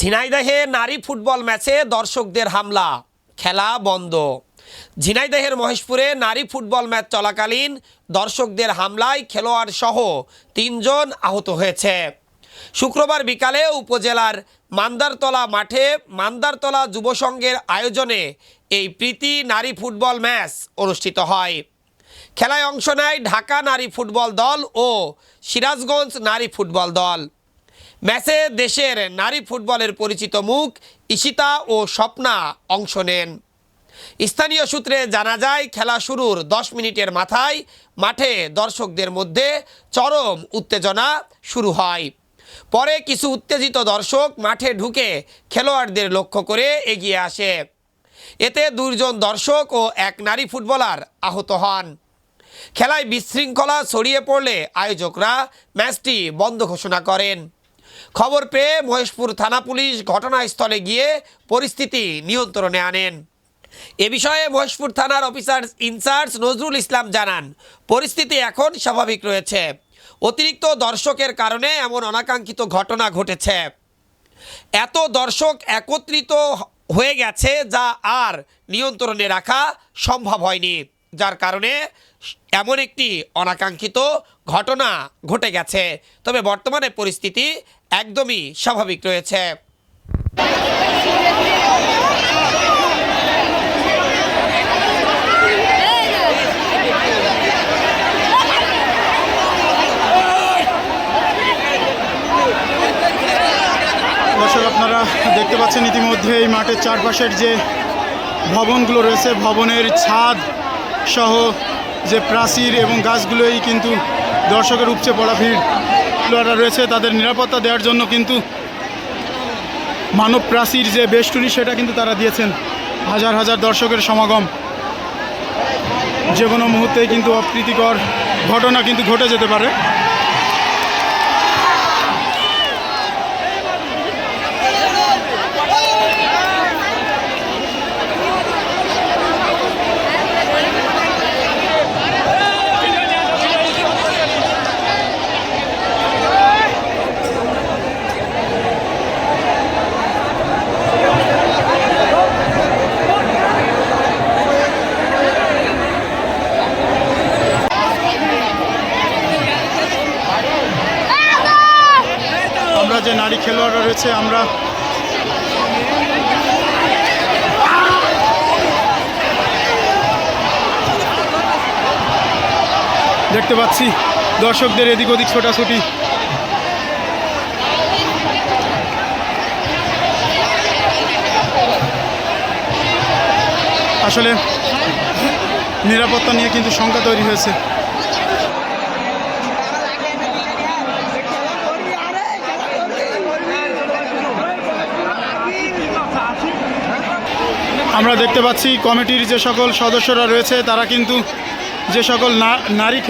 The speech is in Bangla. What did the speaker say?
ঝিনাইদহে নারী ফুটবল ম্যাচে দর্শকদের হামলা, খেলা বন্ধ। ঝিনাইদহের মহেশপুরে নারী ফুটবল ম্যাচ চলাকালীন দর্শকদের হামলায় খেলোয়াড় সহ তিনজন আহত হয়েছে। শুক্রবার বিকালে উপজেলার মান্দারতলা মাঠে মান্দারতলা যুব সংঘের আয়োজনে এই প্রীতি নারী ফুটবল ম্যাচ অনুষ্ঠিত হয়। খেলায় অংশ নেয় ঢাকা নারী ফুটবল দল ও সিরাজগঞ্জ নারী ফুটবল দল। ম্যাচে দেশের নারী ফুটবলের পরিচিত মুখ ঈশিতা ও স্বপ্না অংশ নেন। স্থানীয় সূত্রে জানা যায়, খেলা শুরুর দশ মিনিটের মাথায় মাঠে দর্শকদের মধ্যে চরম উত্তেজনা শুরু হয়। পরে কিছু উত্তেজিত দর্শক মাঠে ঢুকে খেলোয়াড়দের লক্ষ্য করে এগিয়ে আসে। এতে দুইজন দর্শক ও এক নারী ফুটবলার আহত হন। খেলায় বিশৃঙ্খলা ছড়িয়ে পড়লে আয়োজকরা ম্যাচটি বন্ধ ঘোষণা করেন। খবর পেয়ে মহেশপুর থানা পুলিশ ঘটনাস্থলে গিয়ে পরিস্থিতি নিয়ন্ত্রণে আনেন। এ বিষয়ে মহেশপুর থানার অফিসার ইনচার্জ নজরুল ইসলাম জানান, পরিস্থিতি এখন স্বাভাবিক রয়েছে। অতিরিক্ত দর্শকের কারণে এমন অনাকাঙ্ক্ষিত ঘটনা ঘটেছে। এত দর্শক একত্রিত হয়ে গেছে যা আর নিয়ন্ত্রণে রাখা সম্ভব হয়নি। যার কারণে এমন একটি অনাকাঙ্ক্ষিত ঘটনা ঘটে গেছে। তবে বর্তমানে পরিস্থিতি একদমই স্বাভাবিক রয়েছে। আপনারা দেখতে পাচ্ছেন ইতিমধ্যে এই মাঠের চারপাশের যে ভবনগুলো রয়েছে, ভবনের ছাদ সহ যে প্রাচীর এবং গাছগুলোই কিন্তু দর্শকের উপচে পড়া ভিড়। রয়েছে তাদের নিরাপত্তা দেওয়ার জন্য কিন্তু মানব প্রাচীর যে বেষ্টনী সেটা কিন্তু তারা দিয়েছেন। হাজার হাজার দর্শকের সমাগম। যে কোনো মুহূর্তেই কিন্তু অপ্রীতিকর ঘটনা কিন্তু ঘটে যেতে পারে। যে নারী খেলোয়াড়রা রয়েছে, আমরা দেখতে পাচ্ছি দর্শকদের এদিক ওদিক ছোটাছুটি। আসলে নিরাপত্তা নিয়ে কিন্তু শঙ্কা তৈরি হয়েছে। আমরা দেখতে পাচ্ছি কমিটির যে সকল সদস্যরা রয়েছে তারা কিন্তু যে সকল নারী